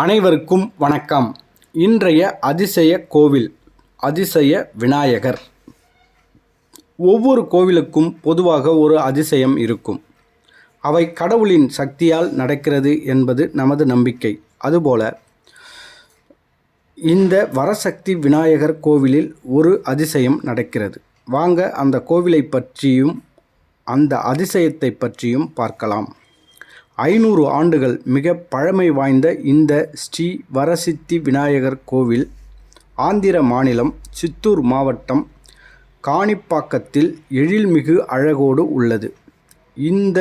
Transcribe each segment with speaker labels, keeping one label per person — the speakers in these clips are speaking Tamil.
Speaker 1: அனைவருக்கும் வணக்கம். இன்றைய அதிசய கோவில் அதிசய விநாயகர். ஒவ்வொரு கோவிலுக்கும் பொதுவாக ஒரு அதிசயம் இருக்கும். அவை கடவுளின் சக்தியால் நடக்கிறது என்பது நமது நம்பிக்கை. அதுபோல இந்த வரசக்தி விநாயகர் கோவிலில் ஒரு அதிசயம் நடக்கிறது. வாங்க அந்த கோவிலை பற்றியும் அந்த அதிசயத்தை பற்றியும் பார்க்கலாம். ஐநூறு ஆண்டுகள் மிக பழமை வாய்ந்த இந்த ஸ்ரீ வரசித்தி விநாயகர் கோவில் ஆந்திர மாநிலம் சித்தூர் மாவட்டம் காணிப்பாக்கத்தில் எழில்மிகு அழகோடு உள்ளது. இந்த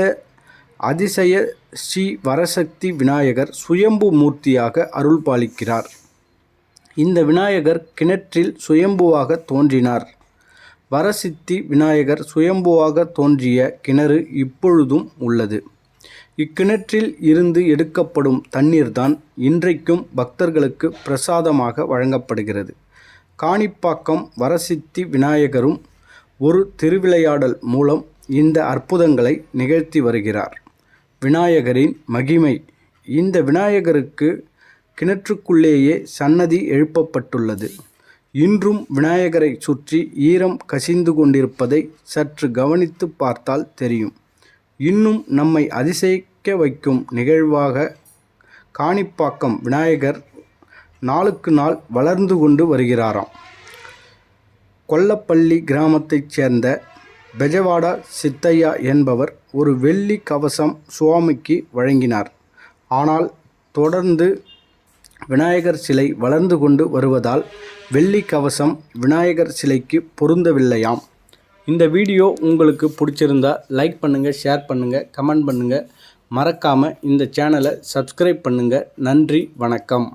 Speaker 1: அதிசய ஸ்ரீ வரசக்தி விநாயகர் சுயம்பு மூர்த்தியாக அருள் பாலிக்கிறார். இந்த விநாயகர் கிணற்றில் சுயம்புவாக தோன்றினார். வரசித்தி விநாயகர் சுயம்புவாக தோன்றிய கிணறு இப்பொழுதும் உள்ளது. இக்கிணற்றில் இருந்து எடுக்கப்படும் தண்ணீர்தான் இன்றைக்கும் பக்தர்களுக்கு பிரசாதமாக வழங்கப்படுகிறது. காணிப்பாக்கம் வரசித்தி விநாயகரும் ஒரு திருவிளையாடல் மூலம் இந்த அற்புதங்களை நிகழ்த்தி வருகிறார். விநாயகரின் மகிமை. இந்த விநாயகருக்கு கிணற்றுக்குள்ளேயே சன்னதி எழுப்பப்பட்டுள்ளது. இன்றும் விநாயகரை சுற்றி ஈரம் கசிந்து கொண்டிருப்பதை சற்று கவனித்து பார்த்தால் தெரியும். இன்னும் நம்மை சிரிக்க வைக்கும் நிகழ்வாக காணிப்பாக்கம் விநாயகர் நாளுக்கு நாள் வளர்ந்து கொண்டு வருகிறாராம். கொல்லப்பள்ளி கிராமத்தைச் சேர்ந்த பெஜவாடா சித்தையா என்பவர் ஒரு வெள்ளி கவசம் சுவாமிக்கு வழங்கினார். ஆனால் தொடர்ந்து விநாயகர் சிலை வளர்ந்து கொண்டு வருவதால் வெள்ளி கவசம் விநாயகர் சிலைக்கு பொருந்தவில்லையாம். இந்த வீடியோ உங்களுக்கு பிடிச்சிருந்தா லைக் பண்ணுங்கள் ஷேர் பண்ணுங்கள் கமெண்ட் பண்ணுங்கள் மறக்காமல் இந்த சேனலை சப்ஸ்கிரைப் பண்ணுங்கள் நன்றி வணக்கம்.